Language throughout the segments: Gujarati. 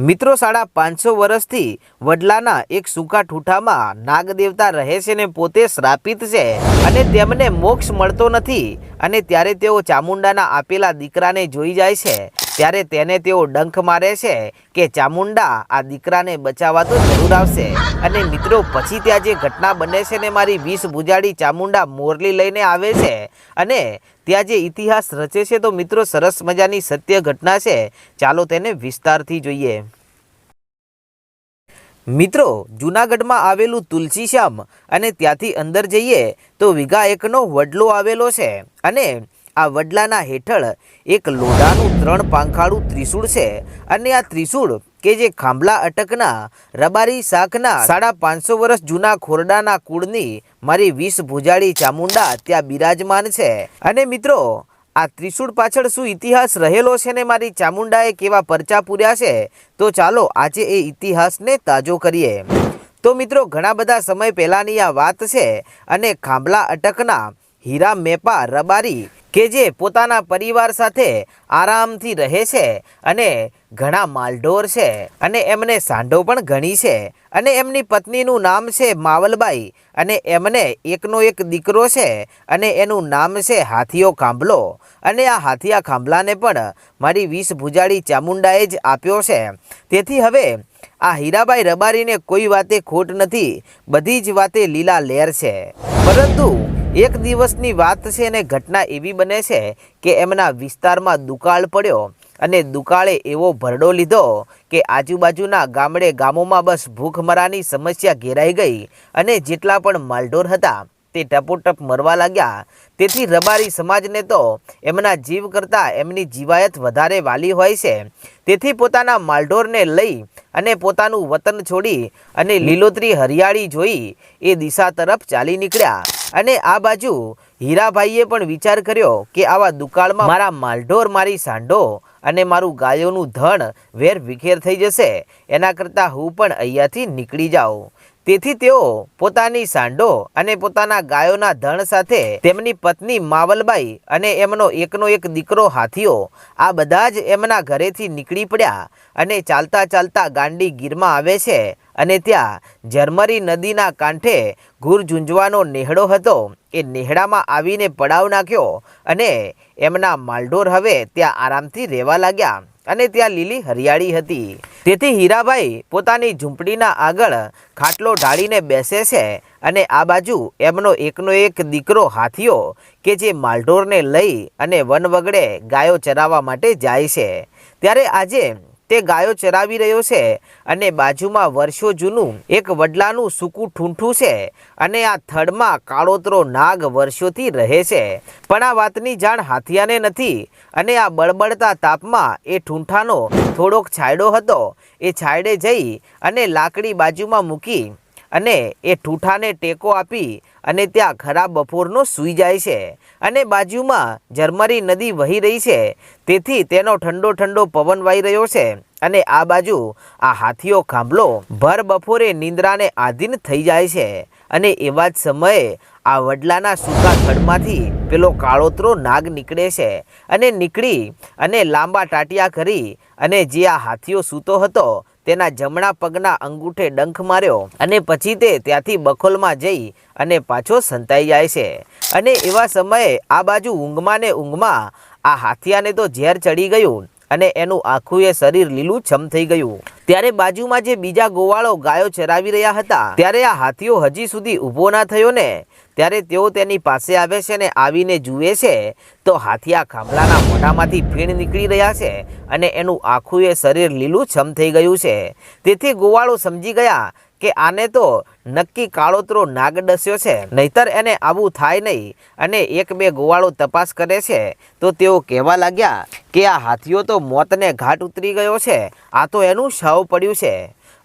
મિત્રો સાડા પાંચસો વર્ષથી વડલાના એક સૂકા ઠૂઠામાં નાગદેવતા રહે છે ને પોતે શ્રાપિત છે અને તેમને મોક્ષ મળતો નથી અને ત્યારે તેઓ ચામુંડાના આપેલા દીકરાને જોઈ જાય છે. ત્યારે તેને તેઓ ડંખ મારે છે કે ચામુંડા આ દીકરાને બચાવવા તો જરૂર આવશે. અને મિત્રો, પછી ત્યાં જે ઘટના બને છે ને મારી વીસ ભુજાડી ચામુંડા મોરલી લઈને આવે છે અને ત્યાં જે ઇતિહાસ રચે છે તો મિત્રો, સરસ મજાની સત્ય ઘટના છે. ચાલો તેને વિસ્તારથી જોઈએ. મિત્રો, જૂનાગઢમાં આવેલું તુલસીશ્યામ અને ત્યાંથી અંદર જઈએ તો વિઘા એકનો વડલો આવેલો છે. અને આ વડલાના હેઠળ એક લોઢાનું ત્રણ પાંખાળું ત્રિશૂળ છે અને આ ત્રિશૂળ કે જે ખાંભલા અટકના, રબારી શાકના સાડા પાંચસો વર્ષ જૂના ખોરડાના કુળની મારી વીસ ભુજાળી ચામુંડા ત્યાં બિરાજમાન છે. અને મિત્રો, આ ત્રિશૂળ પાછળ શું ઇતિહાસ રહેલો છે ને મારી ચામુંડાએ કેવા પરચા પૂર્યા છે? તો ચાલો આજે એ ઇતિહાસને તાજો કરીએ. તો મિત્રો, ઘણા બધા સમય પહેલાંની આ વાત છે અને ખાંભલા અટકના, હીરા મેપા, રબારી કે જે પોતાના પરિવાર સાથે આરામથી રહે છે અને ઘણા માલઢોર છે અને એમને સાંઢો પણ ઘણી છે અને એમની પત્નીનું નામ છે માવલબાઈ અને એમને એકનો એક દીકરો છે અને એનું નામ છે હાથીઓ ખાંભલો. અને આ હાથીયા ખાંભલાને પણ મારી વીસ ભુજાળી ચામુંડાએ જ આપ્યો છે. તેથી હવે આ હીરાબાઈ રબારીને કોઈ વાતે ખોટ નથી, બધી જ વાતે લીલા લેર છે. પરંતુ એક દિવસની વાત છે અને ઘટના એવી બને છે કે એમના વિસ્તારમાં દુકાળ પડ્યો અને દુકાળે એવો ભરડો લીધો કે આજુબાજુના ગામડે ગામોમાં બસ ભૂખમરાની સમસ્યા ઘેરાઈ ગઈ અને જેટલા પણ માલઢોર હતા તે ટપોટપ મરવા લાગ્યા. તેથી રબારી સમાજને તો એમના જીવ કરતાં એમની જીવાયત વધારે વાલી હોય છે. તેથી પોતાના માલઢોરને લઈ અને પોતાનું વતન છોડી અને લીલોતરી હરિયાળી જોઈ એ દિશા તરફ ચાલી નીકળ્યા. અને આ બાજુ હીરાભાઈએ પણ વિચાર કર્યો કે આવા દુકાળમાં મારા માલઢોર મારી સાંઢો અને મારું ગાયોનું ધણ વેર વિખેર થઈ જશે. એના કરતાં હું પણ અહીંયાથી નીકળી જાઉં. તેથી તેઓ પોતાની સાંડો અને પોતાના ગાયોના ધણ સાથે તેમની પત્ની માવલબાઈ અને એમનો એકનો એક દીકરો હાથીઓ આ બધા જ એમના ઘરેથી નીકળી પડ્યા અને ચાલતા ચાલતા ગાંડી ગીરમાં આવે છે અને ત્યાં ઝરમરી નદીના કાંઠે ઘૂર ઝૂંઝવાનો નેહડો હતો. એ નેહડામાં આવીને પડાવ નાખ્યો અને એમના માલઢોર હવે ત્યાં આરામથી રહેવા લાગ્યા. અને ત્યાં લીલી હરિયાળી હતી. તેથી હીરાભાઈ પોતાની ઝૂંપડીના આગળ ખાટલો ઢાળીને બેસે છે અને આ બાજુ એમનો એકનો એક દીકરો હાથીઓ કે જે માલઢોરને લઈ અને વન વગડે ગાયો ચરાવવા માટે જાય છે. ત્યારે આજે તે ગાયો ચરાવી રહ્યો છે અને બાજુમાં વર્ષો જૂનું એક વડલાનું સૂકું ઠૂંઠું છે અને આ થડમાં કાળોતરો નાગ વર્ષોથી રહે છે. પણ આ વાતની જાણ હાથિયાને નથી અને આ બળબડતા તાપમાં એ ઠૂંઠાનો થોડોક છાંયડો હતો. એ છાંયડે જઈ અને લાકડી બાજુમાં મૂકી અને એ ઠૂઠાને ટેકો આપી અને ત્યાં ખરાબ બપોરનો સૂઈ જાય છે અને બાજુમાં ઝરમરી નદી વહી રહી છે. તેથી તેનો ઠંડો ઠંડો પવન વાઈ રહ્યો છે અને આ બાજુ આ હાથીઓ ખાંભલો ભર બપોરે નિંદ્રાને આધીન થઈ જાય છે અને એવા જ સમયે આ વડલાના સૂકા થડમાંથી પેલો કાળોતરો નાગ નીકળે છે અને નીકળી અને લાંબા ટાટિયા કરી અને જે આ હાથીઓ સૂતો હતો તેના જમણા પગના અંગૂઠે ડંખ માર્યો અને પછી તે ત્યાંથી બખોલમાં જઈ અને પાછો સંતાઈ જાય છે. અને એવા સમયે આ બાજુ ઊંઘમાં ને ઊંઘમાં આ હાથિયાને તો ઝેર ચડી ગયું. અને એનું આખું એ શરીર લીલું છમ થઈ ગયું. ત્યારે બાજુમાં જે બીજા ગોવાળો ગાયો ચરાવી રહ્યા હતા, ત્યારે આ હાથીઓ હજી સુધી ઊભો ના થયો ને. ત્યારે તેઓ તેની પાસે આવે છે ને આવીને જુએ છે, તો હાથિયા ખાંભલાના મોઢામાંથી ફીણ નીકળી રહ્યા છે અને એનું આખું એ શરીર લીલું છમ થઈ ગયું છે. તેથી ગોવાળો સમજી ગયા કે આને તો નક્કી કાળોતરો નાગ ડસ્યો છે. નહીતર એને આવું થાય નહીં અને એક બે ગોવાળો તપાસ કરે છે. તો તેઓ કહેવા લાગ્યા કે આ હાથીઓ તો મોતને ઘાટ ઉતરી ગયો છે. આ તો એનું શવ પડ્યું છે.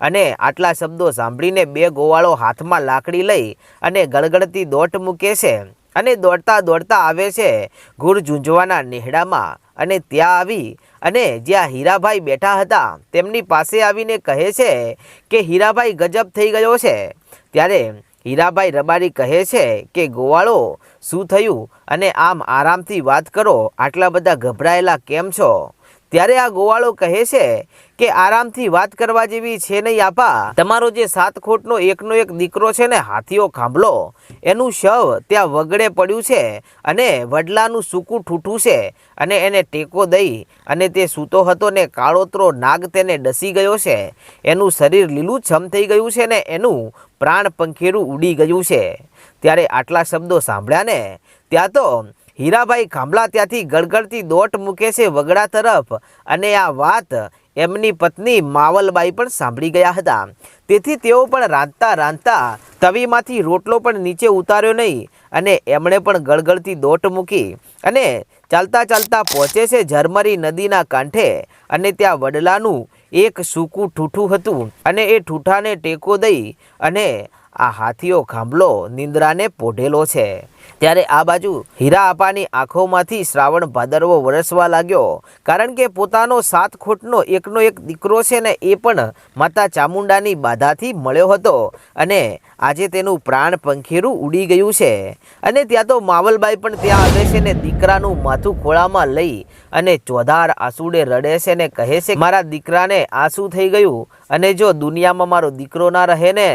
અને આટલા શબ્દો સાંભળીને બે ગોવાળો હાથમાં લાકડી લઈ અને ગળગળતી દોટ મૂકે છે અને દોડતા દોડતા આવે છે. ગુર ઝૂંઝવાના નેહડામાં અને ત્યાં આવી અને જ્યાં હીરાભાઈ બેઠા હતા, તેમની પાસે આવીને કહે છે કે હીરાભાઈ ગજબ થઈ ગયો છે. ત્યારે હીરાભાઈ રબારી કહે છે કે, ગોવાળો, શું થયું? અને આમ આરામથી વાત કરો. આટલા બધા ગભરાયેલા કેમ છો? ત્યારે આ ગોવાળો કહે છે કે આરામથી વાત કરવા જેવી છે નહીં આપા. તમારો જે સાત ખોટનો એકનો એક દીકરો છે ને, હાથીઓ ખાંભલો, એનું શવ ત્યાં વગડે પડ્યું છે અને વડલાનું સૂકું ઠૂઠું છે અને એને ટેકો દઈ અને તે સૂતો હતો ને કાળોતરો નાગ તેને ડસી ગયો છે. એનું શરીર લીલું છમ થઈ ગયું છે ને, એનું પ્રાણ પંખેરું ઉડી ગયું છે. ત્યારે આટલા શબ્દો સાંભળ્યા ને, ત્યાં તો હીરાભાઈ ખાંભલા ત્યાંથી ગળગળતી દોટ મૂકે છે વગડા તરફ. અને આ વાત એમની પત્ની માવલબાઈ પણ સાંભળી ગયા હતા. તેથી તેઓ પણ રાંધતા રાંધતા તવીમાંથી રોટલો પણ નીચે ઉતાર્યો નહીં અને એમણે પણ ગળગળતી દોટ મૂકી. અને ચાલતા ચાલતા પહોંચે છે ઝરમરી નદીના કાંઠે અને ત્યાં વડલાનું એક સૂકું ઠૂઠું હતું. અને એ ઠૂઠાને ટેકો દઈ અને આ હાથીઓ ખાંભલો નિંદ્રાને પોઢેલો છે. ત્યારે આ બાજુ હીરા આપાની આંખોમાંથી શ્રાવણ ભાદરવો વરસવા લાગ્યો. કારણ કે પોતાનો સાત ખોટનો એકનો એક દીકરો છે ને એ પણ માતા ચામુંડાની બાધાથી મળ્યો હતો અને આજે તેનું પ્રાણ પંખીરું ઉડી ગયું છે. અને ત્યાં તો માવલબાઈ પણ ત્યાં આવે છે ને દીકરાનું માથું ખોળામાં લઈ અને ચોધાર આંસુડે રડે છે ને કહે છે, મારા દીકરાને આંસુ થઈ ગયું અને જો દુનિયામાં મારો દીકરો ના રહે ને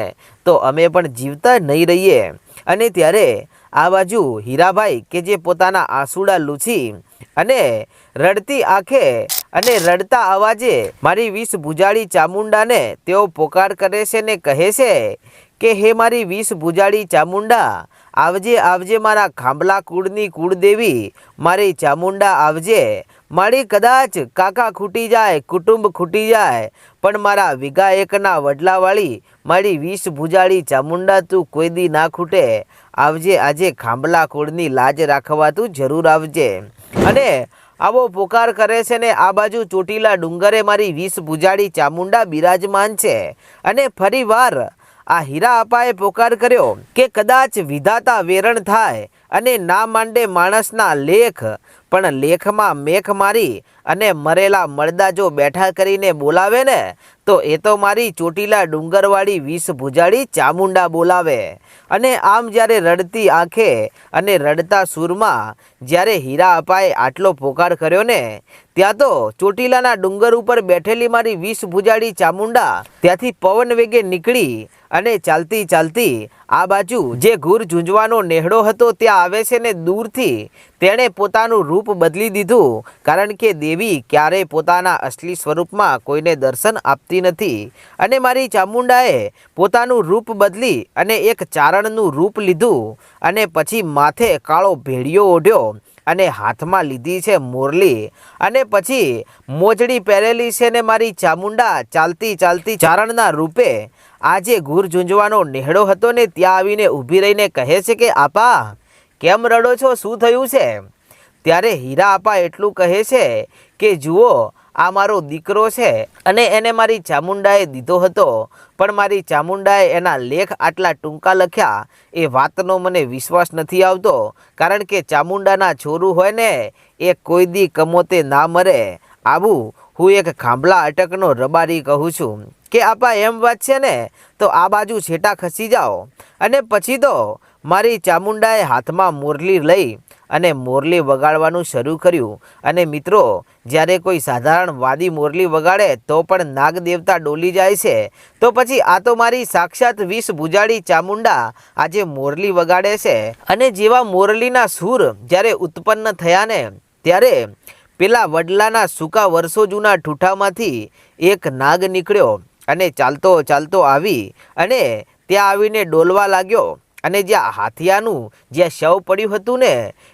તો અમે પણ જીવતા નહીં રહીએ. અને ત્યારે આ બાજુ હીરાભાઈ કે જે પોતાના આંસુડા લૂછી અને રડતી આંખે અને રડતા અવાજે મારી વીસ ભુજાળી ચામુંડાને તેઓ પોકાર કરે છે ને કહે છે કે, હે મારી વીસ ભુજાળી ચામુંડા, આવજે આવજે મારા ખાંભલા કુળની કુળદેવી, મારી ચામુંડા આવજે. મારી કદાચ કાકા ખૂટી જાય, કુટુંબ ખૂટી જાય પણ મારા વિઘા એકના વડલાવાળી મારી વીસ ભુજાળી ચામુંડા તું કોઈ દી ના ખૂટે. આવજે, આજે ખાંભલા કોળની લાજ રાખવા તું જરૂર આવજે. અને આવો પોકાર કરે છે ને આ બાજુ ચોટીલા ડુંગરે મારી વીસ ભુજાળી ચામુંડા બિરાજમાન છે. અને ફરી વાર આ હીરા અપાએ પોકાર કર્યો કે કદાચ વિધાતા વેરણ થાય. અને ના માંડે માણસના લેખ. પણ લેખમાં મેખ મારી અને મરેલા મળદા જો બેઠા કરીને બોલાવે ને, તો એ તો મારી ચોટીલા ડુંગરવાળી વીસ ભુજાળી ચામુંડા બોલાવે. અને આમ જ્યારે રડતી આંખે અને રડતા સૂરમાં જ્યારે હીરા અપાએ આટલો પોકાર કર્યો ને, ત્યાં તો ચોટીલાના ડુંગર ઉપર બેઠેલી મારી વીસ ભુજાળી ચામુંડા ત્યાંથી પવન વેગે નીકળી અને ચાલતી ચાલતી આ બાજુ જે ઘૂર ઝૂંઝવાનો નેહડો હતો ત્યાં આવે છે ને દૂરથી તેણે પોતાનું રૂપ બદલી દીધું, કારણ કે દેવી ક્યારેય પોતાના અસલી સ્વરૂપમાં કોઈને દર્શન આપતી નથી. અને મારી ચામુંડાએ પોતાનું રૂપ બદલી અને એક ચારણનું રૂપ લીધું અને પછી માથે કાળો ભેડિયો ઓઢ્યો અને હાથમાં લીધી છે મોરલી. અને પછી મોજડી પહેરેલી છે ને મારી ચામુંડા ચાલતી ચાલતી ચારણના રૂપે આજે ઘૂર ઝૂંઝવાનો નેહડો હતો ને ત્યાં આવીને ઊભી રહીને કહે છે કે, આપા, કેમ રડો છો? શું થયું છે? ત્યારે હીરા આપા એટલું કહે છે કે, જુઓ, આ મારો દીકરો છે અને એને મારી ચામુંડાએ દીધો હતો. પણ મારી ચામુંડાએ એના લેખ આટલા ટૂંકા લખ્યા એ વાતનો મને વિશ્વાસ નથી આવતો. કારણ કે ચામુંડાના છોરું હોય ને, એ કોઈ દી કમોતે ના મરે. આવું હું એક ખાંભલા અટકનો રબારી કહું છું કે આપા એમ વાત છે ને, તો આ બાજુ છેટા ખસી જાઓ. અને પછી તો મારી ચામુંડાએ હાથમાં મોરલી લઈ અને મોરલી વગાડવાનું શરૂ કર્યું. અને મિત્રો, જ્યારે કોઈ સાધારણ વાદી મોરલી વગાડે તો પણ નાગ દેવતા ડોલી જાય છે. તો પછી આ તો મારી સાક્ષાત વિષ ભુજાડી ચામુંડા આજે મોરલી વગાડે છે. અને જેવા મોરલીના સૂર જ્યારે ઉત્પન્ન થયા ને, ત્યારે પેલા વડલાના સૂકા વર્ષો જૂના ઠૂઠામાંથી એક નાગ નીકળ્યો અને ચાલતો ચાલતો આવી અને ત્યાં આવીને ડોલવા લાગ્યો. અને જ્યાં હાથિયાનું જ્યાં શવ પડ્યું હતું ને,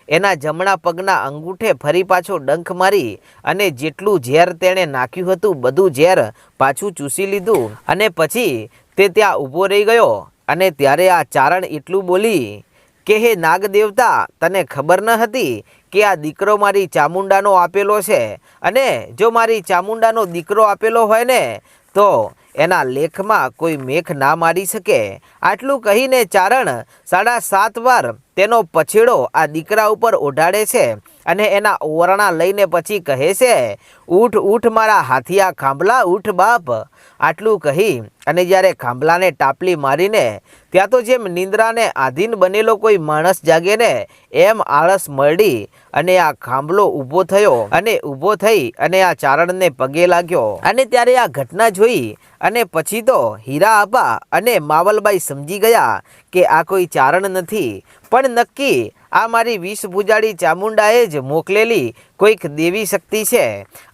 એના જમણા પગના અંગૂઠે ફરી પાછો ડંખ મારી અને જેટલું ઝેર તેણે નાખ્યું હતું બધું ઝેર પાછું ચૂસી લીધું. અને પછી તે ત્યાં ઊભો રહી ગયો અને ત્યારે આ ચારણ એટલું બોલી કે હે નાગદેવતા, તને ખબર ન હતી કે આ દીકરો મારી ચામુંડાનો આપેલો છે? અને જો મારી ચામુંડાનો દીકરો આપેલો હોય ને, તો એના લેખમાં કોઈ મેખ ના મારી શકે. આટલું કહીને ચારણ સાડા સાત વાર તેનો પછીડો આ દીકરા ઉપર ઓઢાડે છે અને એના ઓરણા લઈને પછી કહે છે ઊઠ ઉઠ મારા હાથિયા ખાંભલા, ઉઠ બાપ. આટલું કહી અને જ્યારે ખાંભલાને ટાપલી મારીને ત્યાં તો જેમ નિંદ્રાને આધીન બનેલો કોઈ માણસ જાગે ને એમ આળસ મળી અને આ ખાંભલો ઊભો થયો અને ઊભો થઈ અને આ ચારણને પગે લાગ્યો. અને ત્યારે આ ઘટના જોઈ અને પછી તો હીરા આપા અને માવલબાઈ સમજી ગયા કે આ કોઈ ચારણ નથી, પણ નક્કી આ મારી વિષ ભુજાડી ચામુંડાએ જ મોકલેલી કોઈક દેવી શક્તિ છે.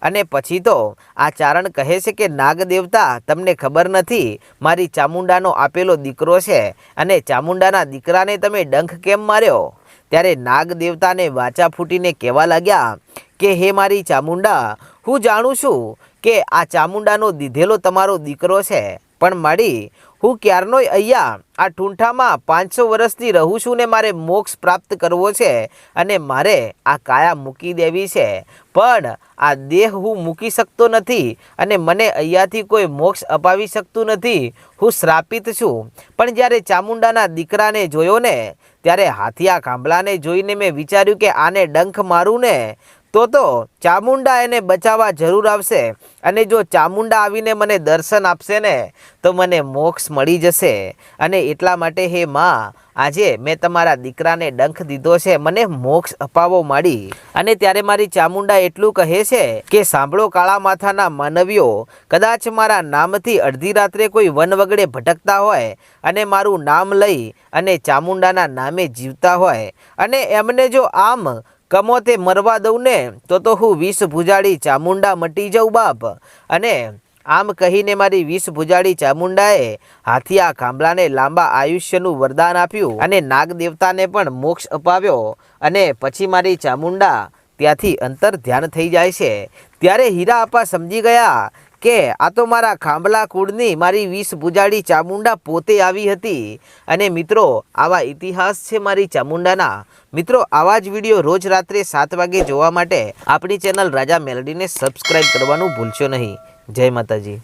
અને પછી તો આ ચારણ કહે છે કે નાગ દેવતા તમને ખબર નથી, મારી ચામુંડાનો આપેલો દીકરો છે અને ચામુંડાના દીકરાને તમે ડંખ કેમ માર્યો? ત્યારે નાગ દેવતાને વાચા ફૂટીને કહેવા લાગ્યા કે, હે મારી ચામુંડા, હું જાણું છું કે આ ચામુંડાનો દીધેલો તમારો દીકરો છે. પણ મળી, હું ક્યારનોય અહીંયા આ ઠૂંઠામાં પાંચસો વર્ષથી રહું છું ને મારે મોક્ષ પ્રાપ્ત કરવો છે અને મારે આ કાયા મૂકી દેવી છે. પણ આ દેહ હું મૂકી શકતો નથી અને મને અહીંયાથી કોઈ મોક્ષ અપાવી શકતું નથી. હું શ્રાપિત છું. પણ જ્યારે ચામુંડાના દીકરાને જોયો ને, ત્યારે હાથિયા ખાંભલાને જોઈને મેં વિચાર્યું કે આને ડંખ મારું ને? તો તો ચામુંડા એને બચાવવા જરૂર આવશે અને જો ચામુંડા આવીને મને દર્શન આપશે ને, તો મને મોક્ષ મળી જશે. અને એટલા માટે હે માં, આજે મેં તમારા દીકરાને ડંખ દીધો છે, મને મોક્ષ અપાવો માડી. અને ત્યારે મારી ચામુંડા એટલું કહે છે કે, સાંભળો કાળા માથાના માનવીઓ, કદાચ મારા નામથી અડધી રાત્રે કોઈ વન વગડે ભટકતા હોય અને મારું નામ લઈ અને ચામુંડાના નામે જીવતા હોય. અને એમને જો આમ કમોતે મરવા દઉં ને તો તો હું વિષ ભુજાડી ચામુંડા મટી જાઉં બાપ. અને આમ કહીને મારી વિષ ભુજાડી ચામુંડાએ હાથિયા ખાંભલાને લાંબા આયુષ્યનું વરદાન આપ્યું અને નાગ દેવતાને પણ મોક્ષ અપાવ્યો. અને પછી મારી ચામુંડા ત્યાંથી અંતર ધ્યાન થઈ જાય છે. ત્યારે હીરા આપા સમજી ગયા કે આ તો મારા ખાંભલા કુળની મારી વીસ ભુજાડી ચામુંડા પોતે આવી હતી. અને મિત્રો, આવા ઇતિહાસ છે મારી ચામુંડાના. મિત્રો, આવા જ વીડિયો રોજ રાત્રે સાત વાગે જોવા માટે આપણી ચેનલ રાજા મેલડીને સબસ્ક્રાઈબ કરવાનું ભૂલશો નહીં. જય માતાજી.